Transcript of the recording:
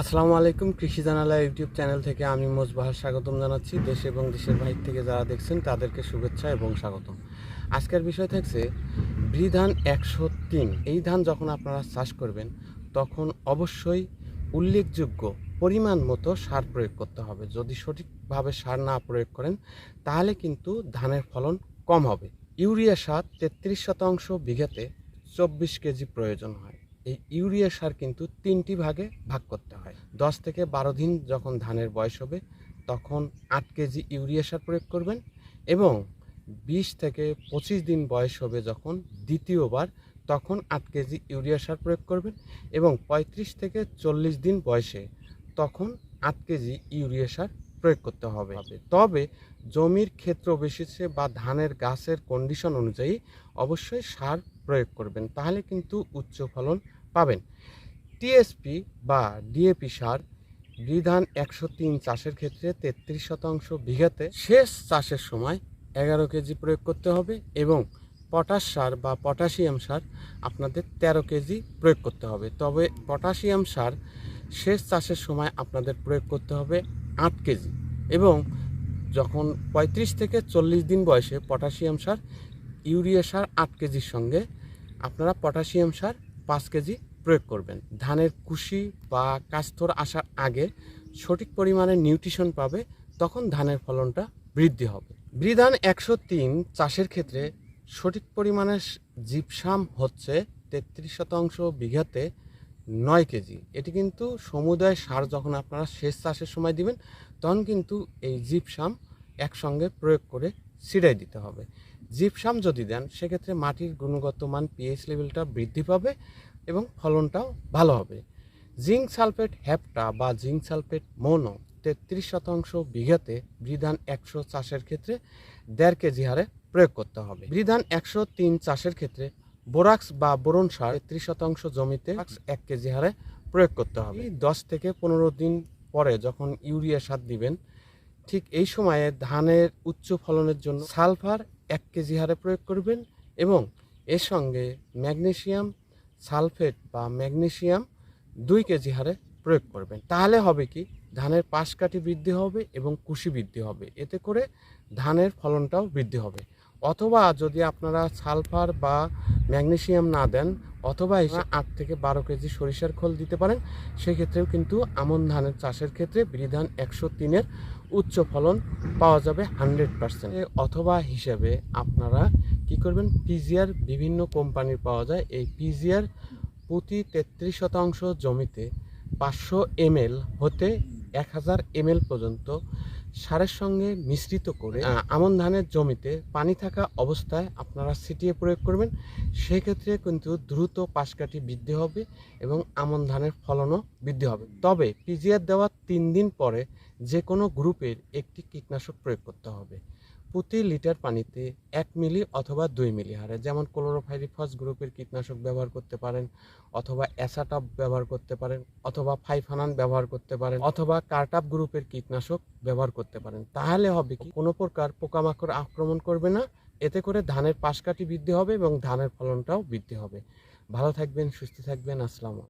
আসসালামু আলাইকুম, কৃষি জানালা ইউটিউব চ্যানেল থেকে আমি মোজবাহার স্বাগতম জানাচ্ছি। দেশ এবং দেশের বাইরে থেকে যারা দেখছেন, তাদেরকে শুভেচ্ছা এবং স্বাগতম। আজকের বিষয় থাকছে, বৃধান একশো তিন। এই ধান যখন আপনারা চাষ করবেন, তখন অবশ্যই উল্লেখযোগ্য পরিমাণ মতো সার প্রয়োগ করতে হবে। যদি সঠিকভাবে সার না প্রয়োগ করেন, তাহলে কিন্তু ধানের ফলন কম হবে। ইউরিয়া সার তেত্রিশ শতাংশ বিঘাতে চব্বিশ কেজি প্রয়োজন হয়। এই ইউরিয়া সার কিন্তু তিনটি ভাগে ভাগ করতে হয়। দশ থেকে বারো দিন যখন ধানের বয়স হবে, তখন আট কেজি ইউরিয়া সার প্রয়োগ করবেন এবং বিশ থেকে পঁচিশ দিন বয়স হবে যখন দ্বিতীয়বার, তখন আট কেজি ইউরিয়া সার প্রয়োগ করবেন এবং পঁয়ত্রিশ থেকে চল্লিশ দিন বয়সে তখন আট কেজি ইউরিয়া সার প্রয়োগ করতে হবে। তবে জমির ক্ষেত্র বেশিছে বা ধানের গাছের কন্ডিশন অনুযায়ী অবশ্যই সার প্রয়োগ করবেন। তাহলে কিন্তু উচ্চ ফলন পাবেন। টিএসপি বা ডিএপি সার বিধান একশো তিন চাষের ক্ষেত্রে তেত্রিশ শতাংশ বিঘাতে শেষ চাষের সময় এগারো কেজি প্রয়োগ করতে হবে এবং পটাশ সার বা পটাশিয়াম সার আপনাদের তেরো কেজি প্রয়োগ করতে হবে। তবে পটাশিয়াম সার শেষ চাষের সময় আপনাদের প্রয়োগ করতে হবে আট কেজি এবং যখন পঁয়ত্রিশ থেকে চল্লিশ দিন বয়সে পটাশিয়াম সার, ইউরিয়া সার আট কেজির সঙ্গে আপনারা পটাশিয়াম সার পাঁচ কেজি প্রয়োগ করবেন। ধানের কুশি বা কাস্তর আসার আগে সঠিক পরিমাণে নিউট্রিশন পাবে, তখন ধানের ফলনটা বৃদ্ধি হবে। বৃধান একশো তিন, চাষের ক্ষেত্রে সঠিক পরিমাণে জিপসাম হচ্ছে তেত্রিশ শতাংশ বিঘাতে নয় কেজি। এটি কিন্তু সমুদায় সার যখন আপনারা শেষ চাষের সময় দিবেন, তখন কিন্তু এই জিপসাম একসঙ্গে প্রয়োগ করে ছিটাই দিতে হবে। জিপসাম যদি দেন, সেক্ষেত্রে মাটির গুণগত মান পিএইচ লেভেলটা বৃদ্ধি পাবে এবং ফলনটাও ভালো হবে। জিঙ্ক সালফেট হ্যাপটা বা জিঙ্ক সালফেট মনো তেত্রিশ শতাংশ বিঘাতে বৃধান একশো চাষের ক্ষেত্রে দেড় কেজি হারে প্রয়োগ করতে হবে। বৃধান একশো তিন চাষের ক্ষেত্রে বোরাক্স বা বোরন সার তেত্রিশ শতাংশ জমিতে এক কেজি হারে প্রয়োগ করতে হবে। দশ থেকে পনেরো দিন পরে যখন ইউরিয়া সার দিবেন, ঠিক এই সময়ে ধানের উচ্চ ফলনের জন্য সালফার এক কেজি হারে প্রয়োগ করবেন এবং এর সঙ্গে ম্যাগনেশিয়াম সালফেট বা ম্যাগনেশিয়াম দুই কেজি হারে প্রয়োগ করবেন। তাহলে হবে কি, ধানের পাশ কাঠি বৃদ্ধি হবে এবং কুশি বৃদ্ধি হবে। এতে করে ধানের ফলনটাও বৃদ্ধি হবে। অথবা যদি আপনারা সালফার বা ম্যাগনেসিয়াম না দেন, অথবা এসে আট থেকে বারো কেজি সরিষার খোল দিতে পারেন, সেক্ষেত্রেও কিন্তু আমন ধানের চাষের ক্ষেত্রে বিধান একশো তিনের উচ্চ ফলন পাওয়া যাবে হান্ড্রেড পার্সেন্ট। অথবা হিসেবে আপনারা কি করবেন, পিজিআর বিভিন্ন কোম্পানির পাওয়া যায়, এই পিজিআর প্রতি তেত্রিশ শতাংশ জমিতে পাঁচশো এমএল হতে এক হাজার এমএল পর্যন্ত সারের সঙ্গে মিশ্রিত করে আমন ধানের জমিতে পানি থাকা অবস্থায় আপনারা ছিটিয়ে প্রয়োগ করবেন। সেক্ষেত্রে কিন্তু দ্রুত পাশকাঠি বৃদ্ধি হবে এবং আমন ধানের ফলনও বৃদ্ধি হবে। তবে পিজিআর দেওয়ার তিন দিন পরে যে কোনো গ্রুপের একটি কীটনাশক প্রয়োগ করতে হবে। প্রতি লিটার পানিতে এক মিলি অথবা দুই মিলি হারে, যেমন ক্লোরোফাইরিফস গ্রুপের কীটনাশক ব্যবহার করতে পারেন, অথবা অ্যাসাটাপ ব্যবহার করতে পারেন, অথবা ফাইফানান ব্যবহার করতে পারেন, অথবা কার্টাপ গ্রুপের কীটনাশক ব্যবহার করতে পারেন। তাহলে হবে কি, কোনো প্রকার পোকামাকড় আক্রমণ করবে না, এতে করে ধানের পাশকাঠি বৃদ্ধি হবে এবং ধানের ফলনটাও বৃদ্ধি হবে। ভালো থাকবেন, সুস্থ থাকবেন, আসসালামু